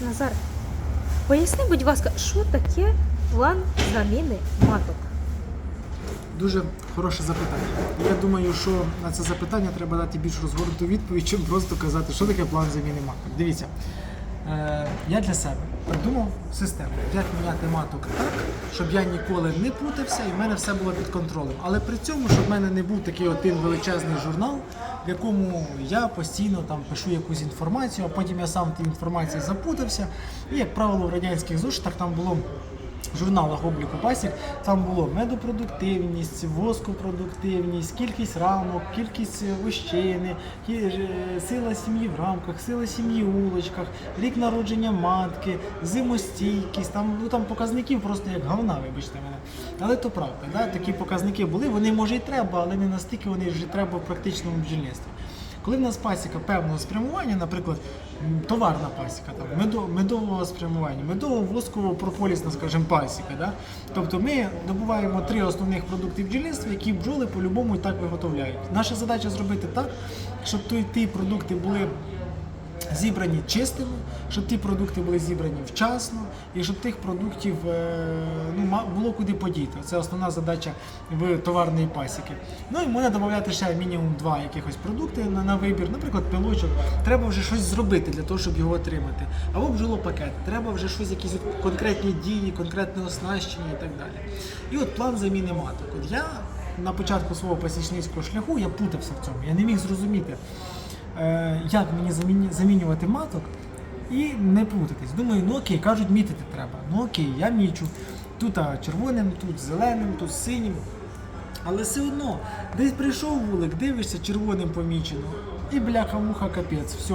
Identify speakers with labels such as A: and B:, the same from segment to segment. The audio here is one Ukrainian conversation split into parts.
A: Назар, поясни, будь ласка, що таке план заміни маток?
B: Дуже хороше запитання. Я думаю, що на це запитання треба дати більш розгорнуту відповідь, чим просто казати, що таке план заміни маток. Дивіться, е, я для себе придумав систему, як міняти маток так, щоб я ніколи не путався і в мене все було під контролем. Але при цьому, щоб в мене не був такий один величезний журнал, в якому я постійно там пишу якусь інформацію, а потім я сам в тій інформації запутався. І, як правило, в радянських зошитах там було журналах обліку пасік там було медопродуктивність, воскопродуктивність, кількість рамок, кількість вощини, е, сила сім'ї в рамках, сила сім'ї у улочках, рік народження матки, зимостійкість. Там ну там показників просто як говна, вибачте мене. Але то правда, да? такі показники були. Вони може і треба, але не настільки вони вже треба в практичному бджільництві. Коли в нас пасіка певного спрямування, наприклад, товарна пасіка, там, медо, медового спрямування, медово-восково прополісна, скажімо, пасіка. Да? Тобто ми добуваємо три основних продукти бджільництва, які бджоли по-любому і так виготовляють. Наша задача зробити так, щоб ті продукти були зібрані чистими, щоб ті продукти були зібрані вчасно і щоб тих продуктів е, ну, було куди подіти. Це основна задача в товарної пасіки. Ну і можна додати ще мінімум два якихось продукти на, на вибір, наприклад, пилочок. Треба вже щось зробити для того, щоб його отримати. Або бджолопакет. Треба вже щось, якісь конкретні дії, конкретне оснащення і так далі. І от план заміни маток. От я на початку свого пасічницького шляху я путався в цьому. Я не міг зрозуміти як мені замінювати маток і не плутатись. Думаю, ну окей, кажуть, мітити треба. Ну окей, я мічу. Тут червоним, тут зеленим, тут синім. Але все одно, десь прийшов вулик, дивишся, червоним помічено. І бляха-муха капець, все.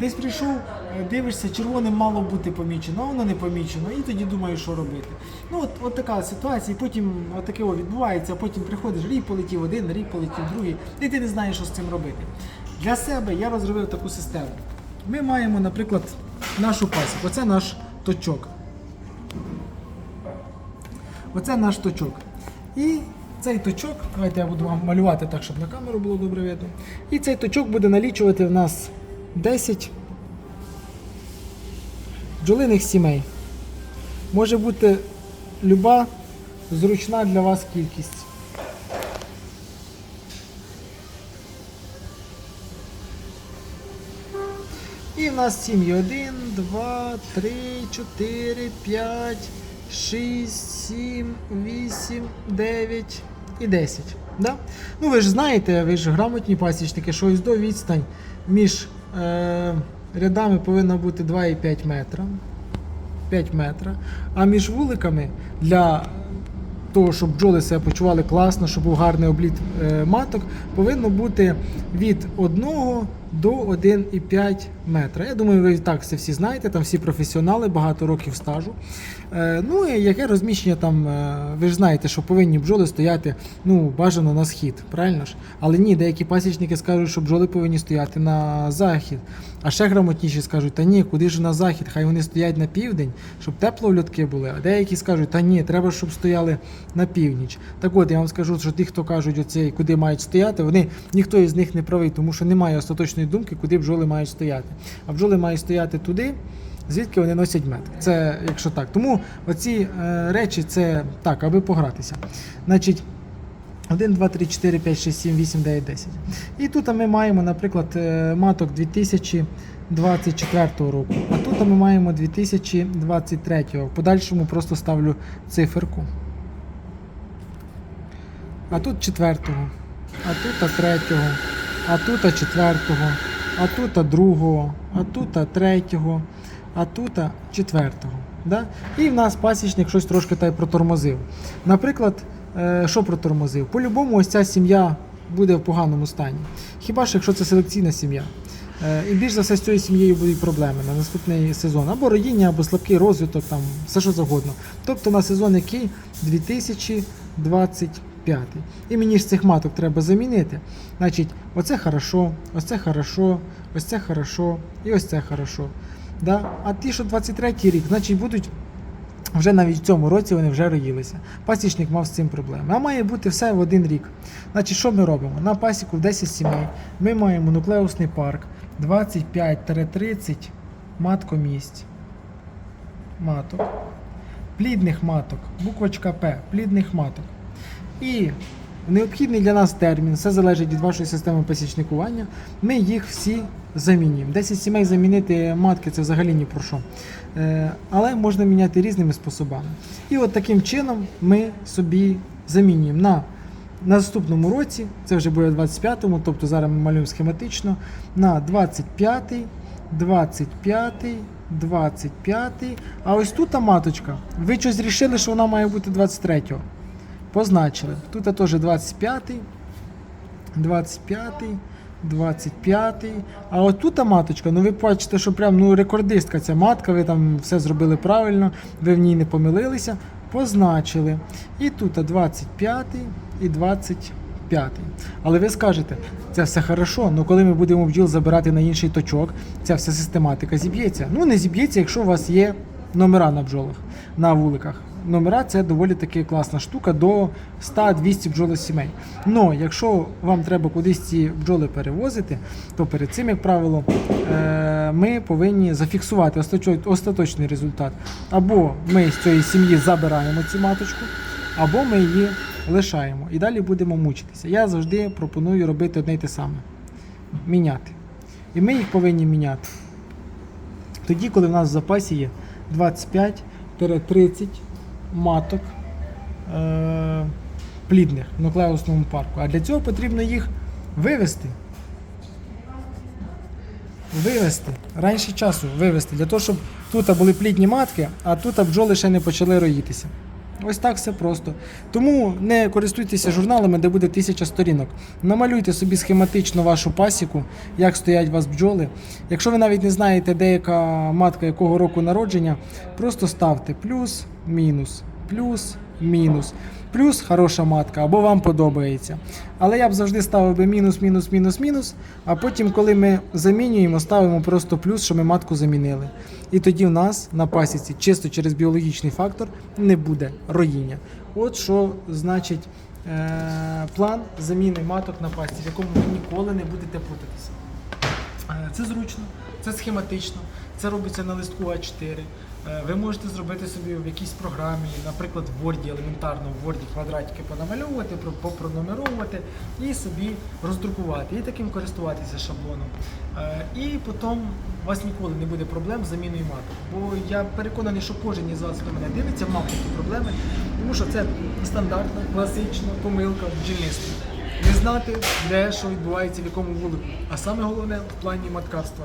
B: Десь прийшов, е, дивишся, червоним мало бути помічено, а воно не помічено, і тоді думаєш, що робити. Ну от, от така ситуація, і потім от таке о відбувається, а потім приходиш, рік полетів один, рік полетів другий, і ти не знаєш, що з цим робити. Для себе я розробив таку систему. Ми маємо, наприклад, нашу пасіку. Оце наш точок. Оце наш точок. І цей точок, давайте я буду вам малювати так, щоб на камеру було добре видно. І цей точок буде налічувати в нас 10 бджолиних сімей. Може бути люба зручна для вас кількість. І в нас сім'ї 1, 2, 3, 4, 5, 6, 7, 8, 9 і 10. Да? Ну ви ж знаєте, ви ж грамотні пасічники, що ось до відстань між е, рядами повинна бути 2,5 метра. 5 метра. А між вуликами для того, щоб бджоли себе почували класно, щоб був гарний обліт е, маток, повинно бути від 1 до 1,5 метра. Я думаю, ви так це всі знаєте, там всі професіонали, багато років стажу. Е, ну і яке розміщення там, е, ви ж знаєте, що повинні бджоли стояти ну, бажано на схід, правильно ж? Але ні, деякі пасічники скажуть, що бджоли повинні стояти на захід. А ще грамотніші скажуть, та ні, куди ж на захід, хай вони стоять на південь, щоб тепло в льотки були. А деякі скажуть, та ні, треба, щоб стояли на північ. Так от я вам скажу, що ті, хто кажуть, оце, куди мають стояти, вони ніхто із них не правий, тому що немає остаточної думки, куди бджоли мають стояти. А бджоли мають стояти туди. Звідки вони носять мед? Це якщо так. Тому оці е, речі це так, аби погратися. Значить, 1, 2, 3, 4, 5, 6, 7, 8, 9, 10. І тут ми маємо, наприклад, е, маток 2024 року. А тут ми маємо 2023. В подальшому просто ставлю циферку. А тут четвертого, а тут третього, а тут четвертого, а тут другого, а тут третього, а тут четвертого. Да? І в нас пасічник щось трошки та й протормозив. Наприклад, е, що протормозив? По-любому, ось ця сім'я буде в поганому стані. Хіба що якщо це селекційна сім'я. Е, І більш за все з цією сім'єю будуть проблеми на наступний сезон. Або родіння, або слабкий розвиток, там все що завгодно. Тобто на сезон який 2025. І мені ж цих маток треба замінити. Значить, оце хорошо, оце хорошо, ось це хорошо і ось це хорошо. Да? А ті, що 23 рік, значить будуть вже навіть в цьому році вони вже роїлися. Пасічник мав з цим проблеми. А має бути все в один рік. Значить, що ми робимо? На пасіку в 10 сімей ми маємо нуклеусний парк 25-30 маткомість маток, плідних маток, буквочка П, плідних маток. І необхідний для нас термін, все залежить від вашої системи пасічникування, ми їх всі замінюємо. 10 сімей замінити матки це взагалі ні про що. Е, Але можна міняти різними способами. І от таким чином ми собі замінюємо на наступному році, це вже буде 25-му, тобто зараз ми малюємо схематично, на 25-й, 25-й, 25-й. А ось тут та маточка. Ви щось рішили, що вона має бути 23-го. Позначили. Тут теж 25-й, 25-й, 25-й. А от тут маточка, ну ви бачите, що прям ну, рекордистка ця матка, ви там все зробили правильно, ви в ній не помилилися. Позначили. І тут 25-й і 25-й. Але ви скажете, це все хорошо, але коли ми будемо бджіл забирати на інший точок, ця вся систематика зіб'ється. Ну, не зіб'ється, якщо у вас є номера на бджолах, на вуликах. Номера це доволі таки класна штука до 100-200 бджоли сімей. Но якщо вам треба кудись ці бджоли перевозити, то перед цим, як правило, е, ми повинні зафіксувати остаточний- результат. Або ми з цієї сім'ї забираємо цю маточку, або ми її лишаємо і далі будемо мучитися. Я завжди пропоную робити одне й те саме: міняти. І ми їх повинні міняти. Тоді, коли в нас в запасі є 25-30 маток е- плідних в нуклеусному парку. А для цього потрібно їх вивести. Вивести. Раніше часу вивести, для того, щоб тут були плідні матки, а тут бджоли ще не почали роїтися. Ось так все просто. Тому не користуйтеся журналами, де буде тисяча сторінок. Намалюйте собі схематично вашу пасіку, як стоять вас бджоли. Якщо ви навіть не знаєте, де яка матка якого року народження, просто ставте плюс, мінус, плюс, мінус. Плюс хороша матка, або вам подобається. Але я б завжди ставив би мінус, мінус, мінус, мінус. А потім, коли ми замінюємо, ставимо просто плюс, що ми матку замінили. І тоді в нас на пасіці, чисто через біологічний фактор, не буде роїння. От що значить е- план заміни маток на пасіці, в якому ви ніколи не будете путатися. Це зручно, це схематично, це робиться на листку А4. Е, Ви можете зробити собі в якійсь програмі, наприклад, в Word, елементарно в Word квадратики понамальовувати, попронумеровувати і собі роздрукувати, і таким користуватися шаблоном. Е, І потім у вас ніколи не буде проблем з заміною маток. Бо я переконаний, що кожен із вас, хто мене дивиться, мав такі проблеми, тому що це стандартна, класична помилка в бджільництві. Не знати, де що відбувається в якому вулику. А саме головне в плані маткарства.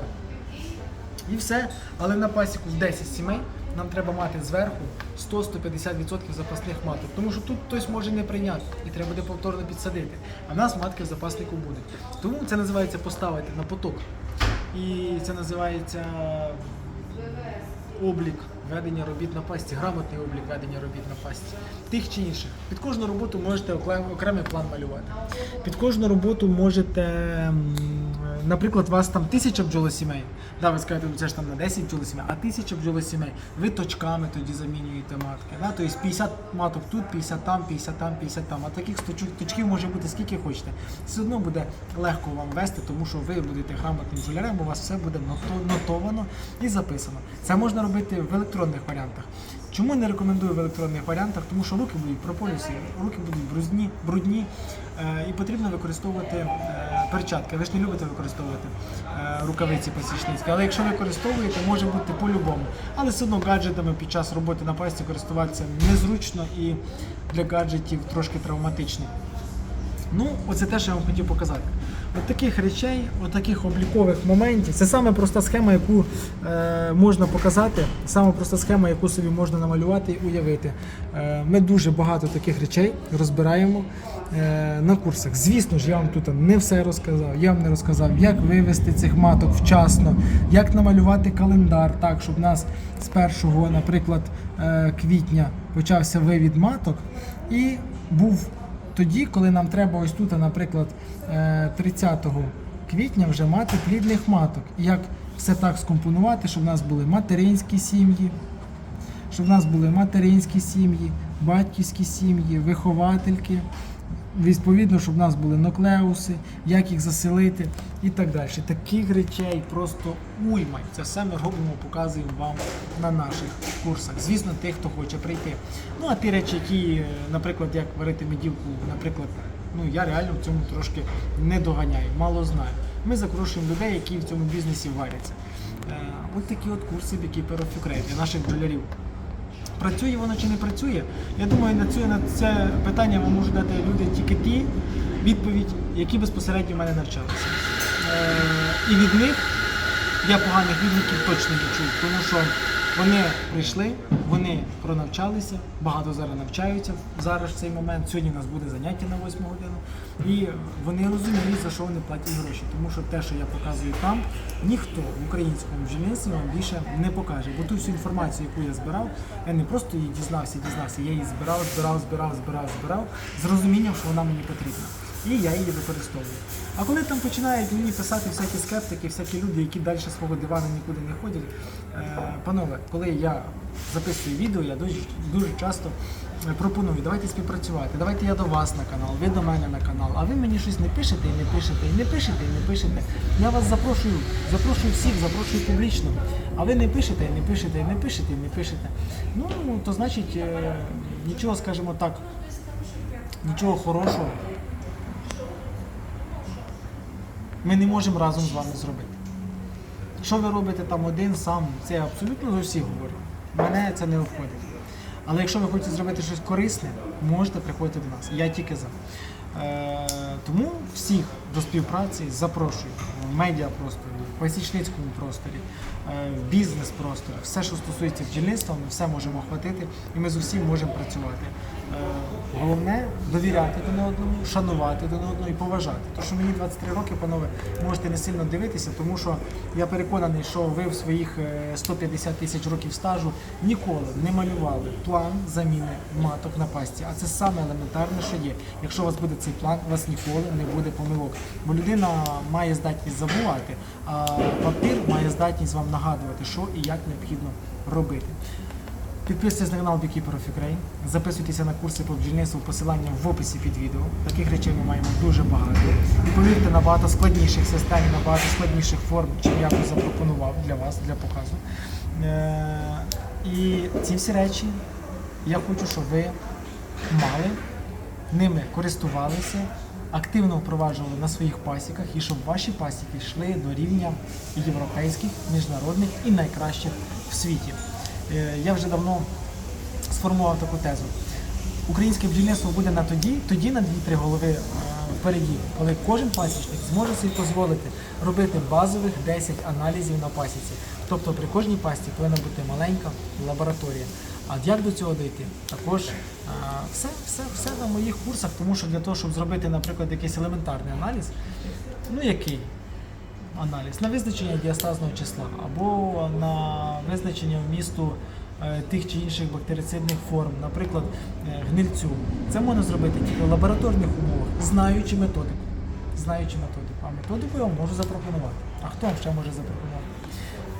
B: І все. Але на пасіку в 10 сімей нам треба мати зверху 100-150% запасних маток. Тому що тут хтось може не прийняти і треба буде повторно підсадити. А в нас матки запаснику будуть. Тому це називається поставити на поток. І це називається облік ведення робіт на пасті, грамотний облік ведення робіт на пасті. Тих чи інших. Під кожну роботу можете окремий план малювати. Під кожну роботу можете, наприклад, у вас там тисяча бджолосімей. Да, ви скажете, «Ну, це ж там на 10 бджолосімей, а тисяча бджолосімей. Ви точками тоді замінюєте матки. Да? Тобто 50 маток тут, 50 там, 50 там, 50 там. А таких точків може бути скільки хочете. Все одно буде легко вам вести, тому що ви будете грамотним бджолярем, у вас все буде нотовано і записано. Це можна робити в електронних варіантах. Чому не рекомендую в електронних варіантах? Тому що руки будуть прополісі, руки будуть брудні, брудні е, і потрібно використовувати е, перчатки. Ви ж не любите використовувати е, рукавиці пасічницькі, але якщо використовуєте, може бути по-любому. Але все одно гаджетами під час роботи на пасті користуватися незручно і для гаджетів трошки травматично. Ну, оце те, що я вам хотів показати. От таких речей, от таких облікових моментів. Це саме проста схема, яку е, можна показати, саме проста схема, яку собі можна намалювати і уявити. Е, ми дуже багато таких речей розбираємо е, на курсах. Звісно ж, я вам тут не все розказав. Я вам не розказав, як вивести цих маток вчасно, як намалювати календар так, щоб у нас з 1, наприклад, е, квітня почався вивід маток і був тоді, коли нам треба ось тут, наприклад, е, 30 квітня вже мати плідних маток. І як все так скомпонувати, щоб в нас були материнські сім'ї, щоб в нас були материнські сім'ї, батьківські сім'ї, виховательки, відповідно, щоб в нас були нуклеуси, як їх заселити і так далі. Таких речей просто уйма. Це все ми робимо, показуємо вам на наших курсах. Звісно, тих, хто хоче прийти. Ну а ті речі, які, наприклад, як варити медівку, наприклад, ну я реально в цьому трошки не доганяю, мало знаю. Ми запрошуємо людей, які в цьому бізнесі варяться. Е, От такі от курси Beekeeper of для наших бджолярів. Працює воно чи не працює? Я думаю, на це, на це питання вам можуть дати люди тільки ті відповідь, які безпосередньо в мене навчалися. Е, і від них я поганих відгуків точно не чув, тому що вони прийшли, вони пронавчалися, багато зараз навчаються зараз в цей момент. Сьогодні у нас буде заняття на 8 годину. І вони розуміють, за що вони платять гроші. Тому що те, що я показую там, ніхто в українському бджільництві вам більше не покаже. Бо ту всю інформацію, яку я збирав, я не просто її дізнався, дізнався, я її збирав, збирав, збирав, збирав, збирав з розумінням, що вона мені потрібна. І я її використовую. А коли там починають мені писати всякі скептики, всякі люди, які далі свого дивану нікуди не ходять, е, панове, коли я записую відео, я дуже, дуже часто е, пропоную, давайте співпрацювати, давайте я до вас на канал, ви до мене на канал, а ви мені щось не пишете і не пишете, і не пишете, і не пишете. Я вас запрошую, запрошую всіх, запрошую публічно. А ви не пишете, і не пишете, і не пишете, і не пишете. Ну, то значить, е, нічого, скажімо так, нічого хорошого ми не можемо разом з вами зробити. Що ви робите там один сам, це я абсолютно за всіх говорю. Мене це не обходить. Але якщо ви хочете зробити щось корисне, можете приходити до нас. Я тільки за. Е, тому всіх до співпраці запрошую в медіапросторі, в пасічницькому просторі, е, в бізнес-просторі. Все, що стосується бджільництва, ми все можемо охватити і ми з усім можемо працювати. Е, головне довіряти один одному, шанувати один одного і поважати. Тому що мені 23 роки, панове, можете не сильно дивитися, тому що я переконаний, що ви в своїх е, 150 тисяч років стажу ніколи не малювали план заміни маток на пасті. А це саме елементарне, що є. Якщо у вас буде цей план, у вас ніколи не буде помилок. Бо людина має здатність забувати, а папір має здатність вам нагадувати, що і як необхідно робити. Підписуйтесь на канал Beekeeper of Ukraine, записуйтеся на курси по бджільництву, посилання в описі під відео. Таких речей ми маємо дуже багато. І повірте, набагато складніших систем, набагато складніших форм, чим я би запропонував для вас, для показу. Е- і ці всі речі я хочу, щоб ви мали, ними користувалися, активно впроваджували на своїх пасіках і щоб ваші пасіки йшли до рівня європейських, міжнародних і найкращих в світі. Е, Я вже давно сформував таку тезу. Українське бджільництво буде на тоді, тоді на 2-3 голови е, впереді, коли кожен пасічник зможе собі дозволити робити базових 10 аналізів на пасіці. Тобто при кожній пасті повинна бути маленька лабораторія. А як до цього дійти? Також е, все, все, все на моїх курсах, тому що для того, щоб зробити, наприклад, якийсь елементарний аналіз, ну який? Аналіз на визначення діастазного числа або на визначення вмісту е, тих чи інших бактерицидних форм, наприклад, е, гнильцю. Це можна зробити тільки в лабораторних умовах, знаючи методику. Знаючи методику. А методику я вам можу запропонувати. А хто вам ще може запропонувати?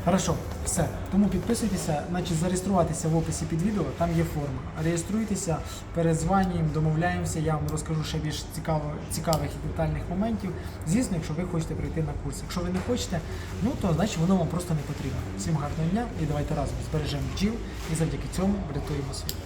B: Хорошо, все. Тому підписуйтеся, значить зареєструватися в описі під відео, там є форма. Реєструйтеся, перезванюємо, домовляємося, я вам розкажу ще більш цікаво, цікавих і детальних моментів. Звісно, якщо ви хочете прийти на курс. Якщо ви не хочете, ну то значить воно вам просто не потрібно. Всім гарного дня і давайте разом збережемо бджіл і завдяки цьому врятуємо світ.